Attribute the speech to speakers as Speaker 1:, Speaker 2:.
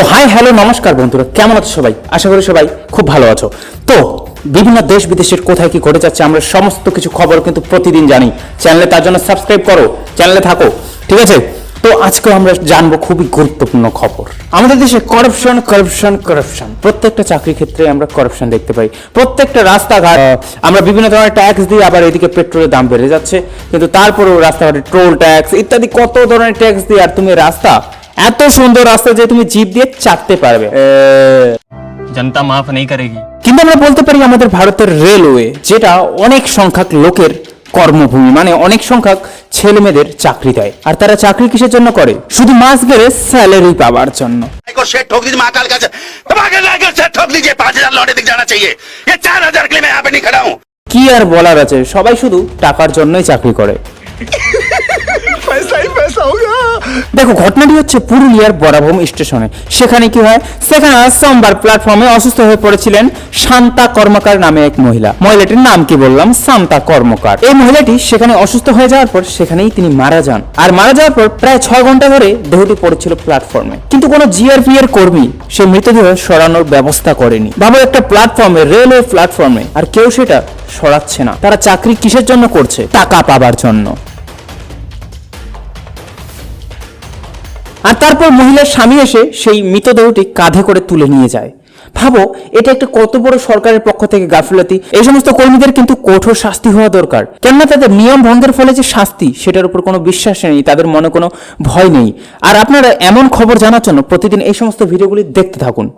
Speaker 1: So hi hello নমস্কার বন্ধুরা। কেমন আছো সবাই? আশা করি সবাই খুব ভালো আছো। তো, বিভিন্ন দেশ বিদেশের কোথায় কি ঘটে যাচ্ছে আমরা সমস্ত কিছু খবর কিন্তু প্রতিদিন জানি। চ্যানেলে তার জন্য সাবস্ক্রাইব করো, চ্যানেলে থাকো, ঠিক আছে? তো আজকে আমরা জানব খুবই গুরুত্বপূর্ণ খবর। আমাদের দেশে করাপশন করাপশন করাপশন প্রত্যেকটা চাকরি ক্ষেত্রে আমরা করাপশন দেখতে পাই। প্রত্যেকটা রাস্তাঘাট আমরা বিভিন্ন ধরনের ট্যাক্স দিই আবার এদিকে পেট্রোলের দাম বেড়ে যাচ্ছে। কিন্তু তারপরেও রাস্তাঘাটে টোল ট্যাক্স ইত্যাদি কত ধরনের ট্যাক্স দিই আর তুমি রাস্তা এত সুন্দর রাস্তা যে তুমি জিপ দিয়ে চাটতে পারবে।
Speaker 2: জনতা মাফ নেই করেগি
Speaker 1: কিন্তু আমরা বলতে পারি আমাদের ভারতের রেলওয়ে যেটা অনেক সংখ্যক লোকের কর্মভূমি মানে অনেক সংখ্যক ছেলে মেয়েদের চাকরি দেয় আর তারা চাকরি কিসের জন্য করে? শুধু মাস গেলে স্যালারি পাওয়ার জন্য। কি আর বলার আছে? সবাই শুধু টাকার জন্যই চাকরি করে। দেখো, ঘটনাটি হচ্ছে পুরুলিয়ার বরাভূম স্টেশনে। সেখানে কি হয়? সেখানে সোমবার প্ল্যাটফর্মে অসুস্থ হয়ে পড়েছিলেন শান্তা কর্মকার নামে এক মহিলা। মহিলাটির নাম কি বললাম? শান্তা কর্মকার। এই মহিলাটি সেখানে অসুস্থ হয়ে যাওয়ার পর সেখানেই তিনি মারা যান। আর মারা যাওয়ার পর প্রায় ছয় ঘণ্টা ধরে দেহটি পড়েছিল প্ল্যাটফর্মে কিন্তু কোনো জিআরপি এর কর্মী সে মৃতদেহ সরানোর ব্যবস্থা করেনি। ভাবো একটা প্ল্যাটফর্মে রেলওয়ে প্ল্যাটফর্মে আর কেউ সেটা সরাচ্ছে না। তারা চাকরি কিসের জন্য করছে? টাকা পাবার জন্য। আর তারপর মহিলার স্বামী এসে সেই মৃতদেহটি কাঁধে করে তুলে নিয়ে যায়। ভাবো, এটা একটা কত বড় সরকারের পক্ষ থেকে গাফিলতি। এই সমস্ত কর্মীদের কিন্তু কঠোর শাস্তি হওয়া দরকার। কেননা তাদের নিয়ম ভঙ্গের ফলে যে শাস্তি, সেটার উপর কোনো বিশ্বাস নেই, তাদের মনে কোনো ভয় নেই। আর আপনারা এমন খবর জানার জন্য প্রতিদিন এই সমস্ত ভিডিওগুলি দেখতে থাকুন।